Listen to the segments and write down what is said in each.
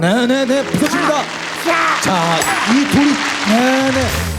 네네네 부서집니다. 자, 이 돌이 네네.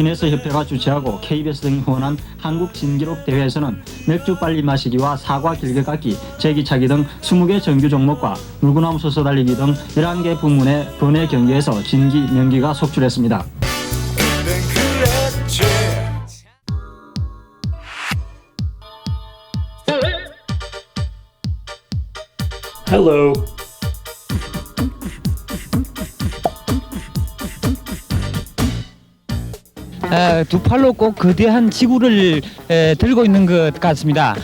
기네스 협회가 주최하고 KBS 등이 후원한 한국 진기록 대회에서는 맥주 빨리 마시기와 사과 길게 깎기, 제기차기 등 20개 정규 종목과 물구나무 서서 달리기 등 11개 부문의 번외 경기에서 진기, 명기가 속출했습니다. 에, 두 팔로 꼭 거대한 지구를 에, 들고 있는 것 같습니다.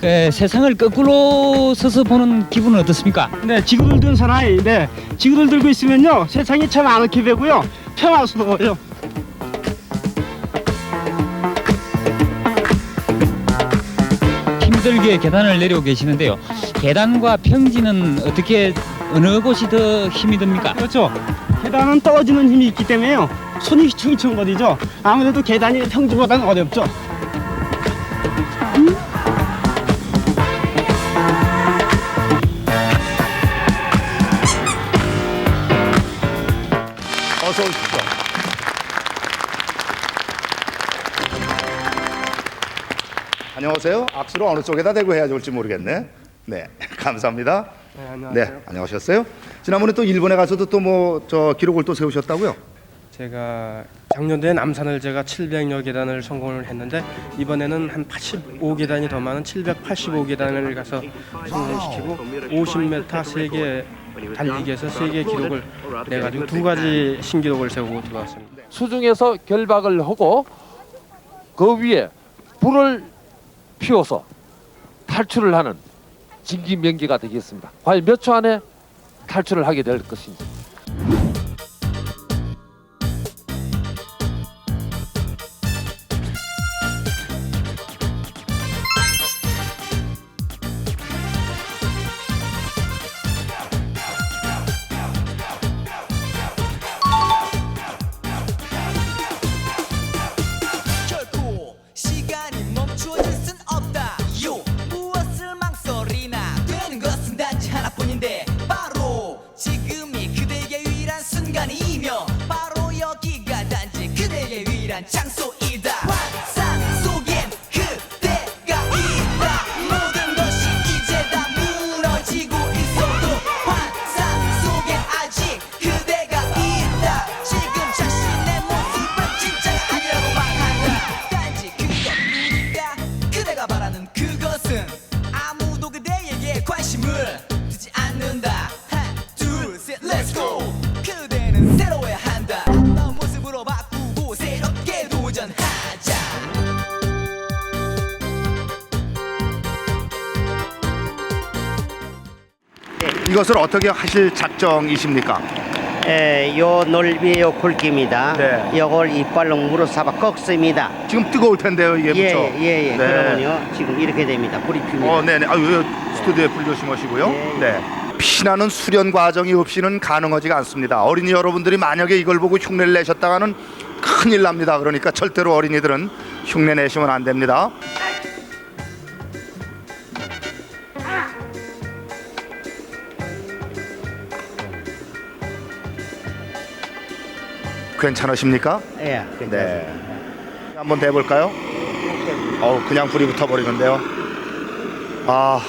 그, 세상을 거꾸로 서서 보는 기분은 어떻습니까? 네, 지구를 든 사나이. 네, 지구를 들고 있으면요, 세상이 참 아늑해 되고요, 평화스러워요. 힘들게 계단을 내려오고 계시는데요. 계단과 평지는 어떻게 어느 곳이 더 힘이 듭니까? 그렇죠. 계단은 떨어지는 힘이 있기 때문에요, 손이 휘청휘청 거리죠. 아무래도 계단이 평지보다는 어렵죠. 어서 오십시오. 안녕하세요. 악수를 어느 쪽에다 대고 해야 좋을지 모르겠네. 네, 감사합니다. 네, 안녕하세요. 네, 안녕하셨어요. 지난번에 또 일본에 가서도 또 뭐 저 기록을 또 세우셨다고요? 제가 작년도에 남산을 제가 700여 계단을 성공을 했는데 이번에는 한 85계단이 더 많은 785계단을 가서 성공시키고 50m 세계 달리기에서 세계 기록을 내가지고 두 가지 신기록을 세우고 들어왔습니다. 수중에서 결박을 하고 그 위에 불을 피워서 탈출을 하는 진기명기가 되겠습니다. 과연 몇 초 안에 탈출을 하게 될 것인지. 이것을 어떻게 하실 작정이십니까? 에, 요 넓이의 요 굵기입니다. 네. 요걸 이빨로 물어사바 꺾습니다. 지금 뜨거울 텐데요, 이게 예, 무척. 예, 예. 네. 그러면요. 지금 이렇게 됩니다. 불이 핍니다. 어, 네네. 아유, 스튜디오에 불 조심하시고요. 예, 예. 네. 피나는 수련 과정이 없이는 가능하지가 않습니다. 어린이 여러분들이 만약에 이걸 보고 흉내를 내셨다가는 큰일 납니다. 그러니까 절대로 어린이들은 흉내 내시면 안 됩니다. 괜찮으십니까? 예, 괜찮습니다. 네. 한번 대볼까요? 어우, 그냥 불이 붙어버리는데요. 아,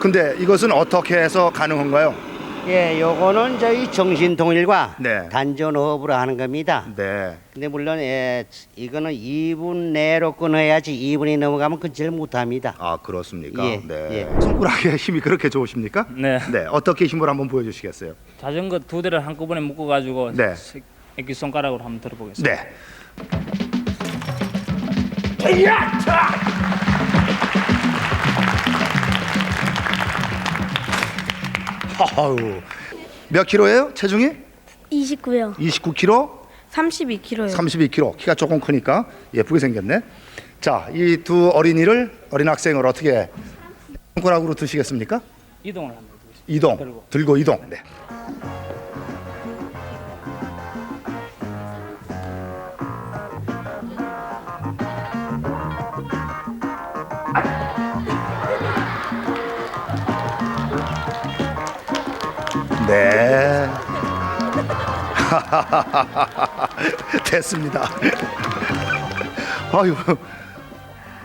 근데 이것은 어떻게 해서 가능한가요? 예, 요거는 저희 정신통일과 네. 단전호흡으로 하는 겁니다. 네. 근데 물론 예, 이거는 2분 내로 끊어야지 2분이 넘어가면 끊지를 못합니다. 아, 그렇습니까? 예, 네. 예. 손가락에 힘이 그렇게 좋으십니까? 네. 네. 어떻게 힘을 한번 보여주시겠어요? 자전거 두 대를 한꺼번에 묶어 가지고 네. 애기 손가락으로 한번 들어보겠습니다. 네. 아우. 몇 킬로예요? 체중이? 29요. 29킬로? 32kg요. 32kg. 키가 조금 크니까 예쁘게 생겼네. 자, 이 두 어린이를 어린 학생을 어떻게 손가락으로 드시겠습니까? 이동을 합니다. 이동. 들고. 들고 이동. 네. 네. 됐습니다. 아유,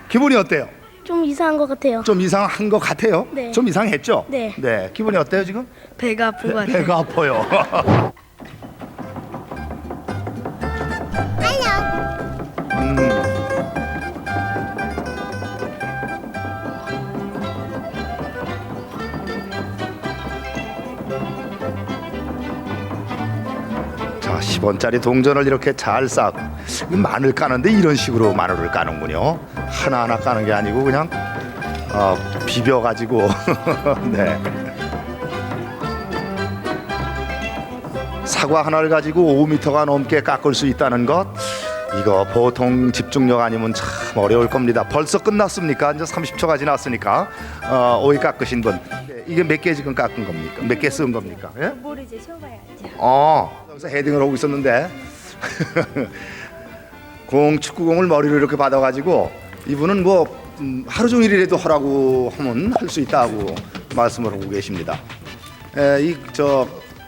기분이 어때요? 좀 이상한 것 같아요. 좀 이상한 것 같아요? 네. 좀 이상했죠? 네. 네. 기분이 어때요, 지금? 배가 아픈 것 같아요. 배가 아파요. 10원짜리 동전을 이렇게 잘 싸고 이 마늘 까는데 이런 식으로 마늘을 까는군요. 하나하나 까는 게 아니고 그냥 어, 비벼 가지고 네. 사과 하나를 가지고 5m가 넘게 깎을 수 있다는 것 이거 보통 집중력 아니면 참 어려울 겁니다. 벌써 끝났습니까? 이제 30초가 지났으니까 어, 오이 깎으신 분 네, 이게 몇 개 지금 깎은 겁니까? 몇 개 쓴 겁니까? 예? 모르지 쉬어봐야지. 어, 여기서 헤딩을 하고 있었는데 공 축구공을 머리로 이렇게 받아가지고 이분은 뭐 음, 하루 종일이라도 하라고 하면 할 수 있다고 말씀을 하고 계십니다. 이저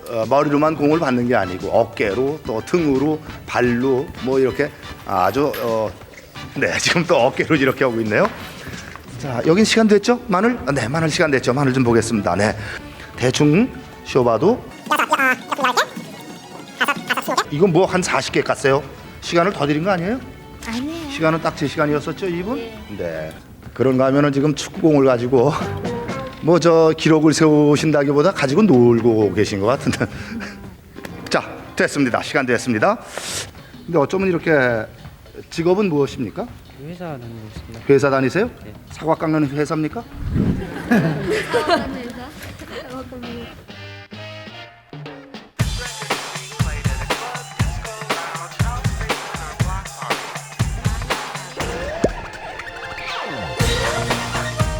어, 머리로만 공을 받는 게 아니고 어깨로 또 등으로 발로 뭐 이렇게 아주 어, 네 지금 또 어깨로 이렇게 하고 있네요. 자 여긴 시간 됐죠? 마늘? 아, 네 마늘 시간 됐죠. 마늘 좀 보겠습니다. 네 대충 쉬어봐도 이건 뭐 한 40개 깠어요? 시간을 더 드린 거 아니에요? 아니에요. 시간은 딱 제 시간이었었죠, 이분? 네. 그런가 하면은 지금 축구공을 가지고 뭐 저 기록을 세우신다기보다 가지고 놀고 계신 것 같은데. 자, 됐습니다. 시간 됐습니다. 근데 어쩌면 이렇게 직업은 무엇입니까? 회사 다니고 있습니다. 회사 다니세요? 사과 깎는 회사입니까?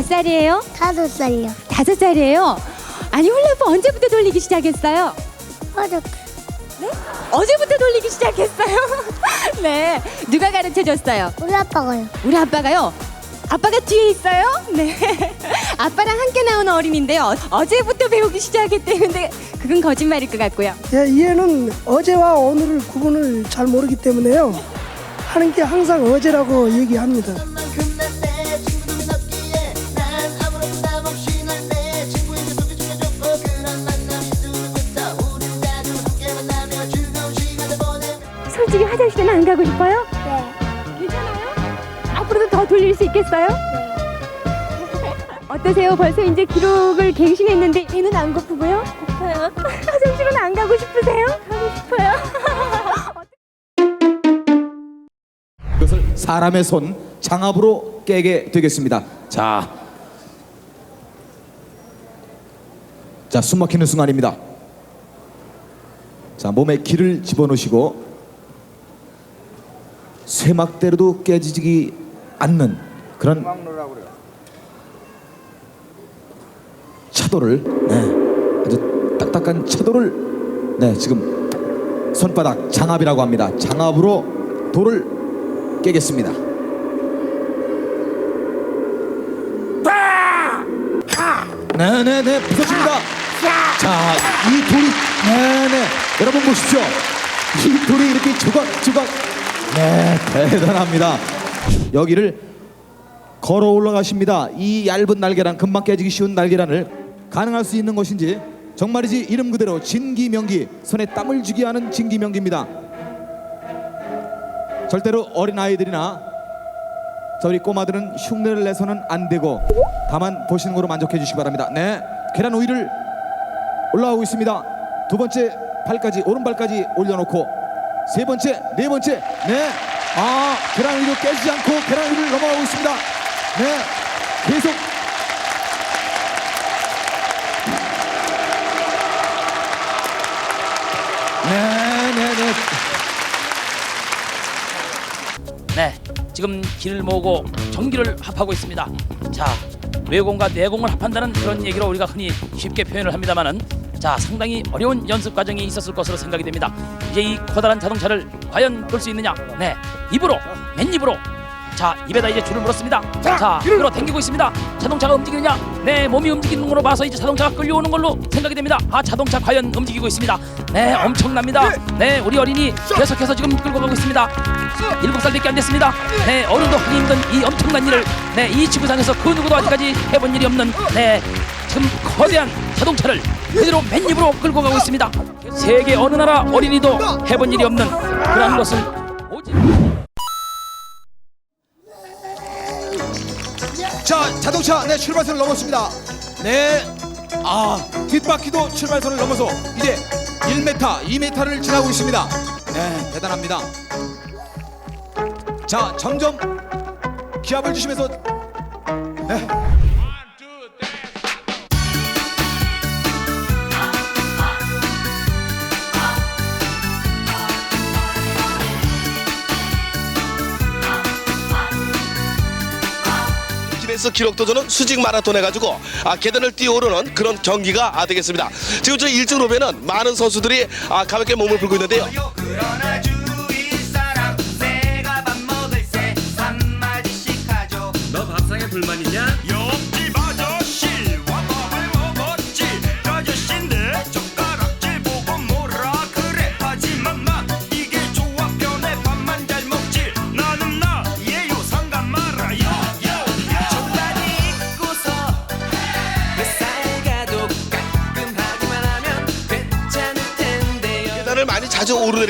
랑몇 살이에요? 다섯 살이요. 다섯 살이에요. 아니 훌라프 언제부터 돌리기 시작했어요? 어 렵. 어제부터 돌리기 시작했어요. 네. 누가 가르쳐 줬어요? 우리 아빠가요. 우리 아빠가요. 아빠가 뒤에 있어요? 네. 아빠랑 함께 나온 어린인데요. 어제부터 배우기 시작했대는데 그건 거짓말일 것 같고요. 예, 얘는 어제와 오늘을 구분을 잘 모르기 때문에요. 하는 게 항상 어제라고 얘기합니다. 솔직히 화장실은 안 가고 싶어요? 네. 괜찮아요? 앞으로도 더 돌릴 수 있겠어요? 네. 어떠세요? 벌써 이제 기록을 갱신했는데 배는 안 고프고요? 고파요. 화장실은 안 가고 싶으세요? 가고 싶어요. 이것을 사람의 손 장압으로 깨게 되겠습니다. 자, 자 숨막히는 순간입니다. 자 몸에 기를 집어넣으시고 쇠막대로도 깨지지 않는 그런 차도를 네, 아주 딱딱한 차도를 네, 지금 손바닥 장압이라고 합니다. 장압으로 돌을 깨겠습니다. 네네네 부서집니다. 자 이 돌이 네네 여러분 보십시오. 이 돌이 이렇게 조각 조각 네 대단합니다. 여기를 걸어 올라가십니다. 이 얇은 날개란 금방 깨지기 쉬운 날개란을 가능할 수 있는 것인지 정말이지 이름 그대로 진기명기 손에 땀을 쥐게 하는 진기명기입니다. 절대로 어린 아이들이나 저희 꼬마들은 흉내를 내서는 안 되고 다만 보시는 거로 만족해 주시기 바랍니다. 네, 계란 위를 올라오고 있습니다. 두 번째 발까지 오른발까지 올려놓고 세 번째, 네 번째, 네, 아 계란 위로 깨지지 않고 계란 위를 넘어가고 있습니다. 네, 계속 네, 네, 네. 네, 지금 길을 모으고 전기를 합하고 있습니다. 자, 외공과 내공을 합한다는 그런 얘기로 우리가 흔히 쉽게 표현을 합니다만은 자, 상당히 어려운 연습 과정이 있었을 것으로 생각이 됩니다. 이제 이 커다란 자동차를 과연 끌 수 있느냐? 네, 입으로, 맨 입으로. 자, 입에다 이제 줄을 물었습니다. 자, 끌어 당기고 있습니다. 자동차가 움직이느냐? 네, 몸이 움직이는 걸로 봐서 이제 자동차가 끌려오는 걸로 생각이 됩니다. 아, 자동차 과연 움직이고 있습니다. 네, 엄청납니다. 네, 우리 어린이 계속해서 지금 끌고 가고 있습니다. 일곱 살밖에 안 됐습니다. 네, 어른도 하기 힘든 이 엄청난 일을 네, 이 지구상에서 그 누구도 아직까지 해본 일이 없는 네, 지금 거대한 자동차를 그대로 맨입으로 끌고 가고 있습니다. 세계 어느 나라 어린이도 해본 일이 없는 그런 것을 자 자동차 네 출발선을 넘었습니다. 네 아 뒷바퀴도 출발선을 넘어서 이제 1m 2m를 지나고 있습니다. 네 대단합니다. 자 점점 기압을 주시면서 네 기네스 기록 도전은 수직 마라톤 해가지고 아, 계단을 뛰어오르는 그런 경기가 아, 되겠습니다. 지금 저 1등 로배는 많은 선수들이 아, 가볍게 몸을 풀고 있는데요. 너 밥상에 불만 있냐?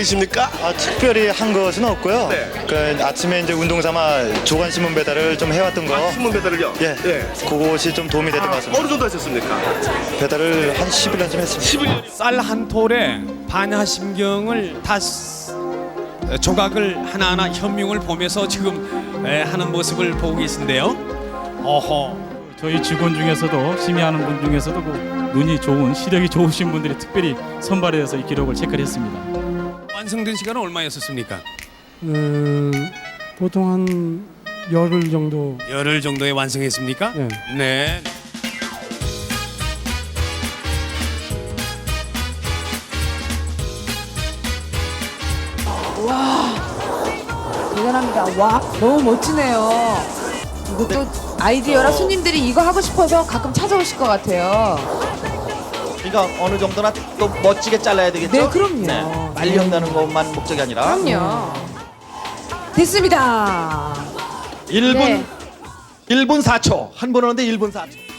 오르내리십니까? 아, 특별히 한 것은 없고요. 그 아침에 이제 운동 삼아 조간 신문 배달을 좀 해왔던 거. 신문 배달을요? 예. 그것이 좀 도움이 됐던 것 같습니다. 어느 정도 하셨습니까? 배달을 한 11년 좀 했습니다. 쌀한 톨에 반하심경을 다 쓰- 조각을 하나하나 현명을 보면서 지금 에, 하는 모습을 보고 계신데요. 어허. 저희 직원 중에서도 심의하는 분 중에서도 그 눈이 좋은 시력이 좋으신 분들이 특별히 선발해서 이 기록을 체크를 했습니다. 완성된 시간은 얼마였었습니까? 음, 보통 한 열흘 정도. 열흘 정도에 완성했습니까? 네. 네. 와 대단합니다. 와 너무 멋지네요. 이것도 아이디어라 손님들이 이거 하고 싶어서 가끔 찾아오실 것 같아요. 그러니까 어느 정도나 또 멋지게 잘라야 되겠죠? 네, 그럼요. 빨리 한다는 것만 목적이 아니라. 그럼요. 됐습니다. 1분 네. 1분 4초. 한 번 하는데 1분 4초.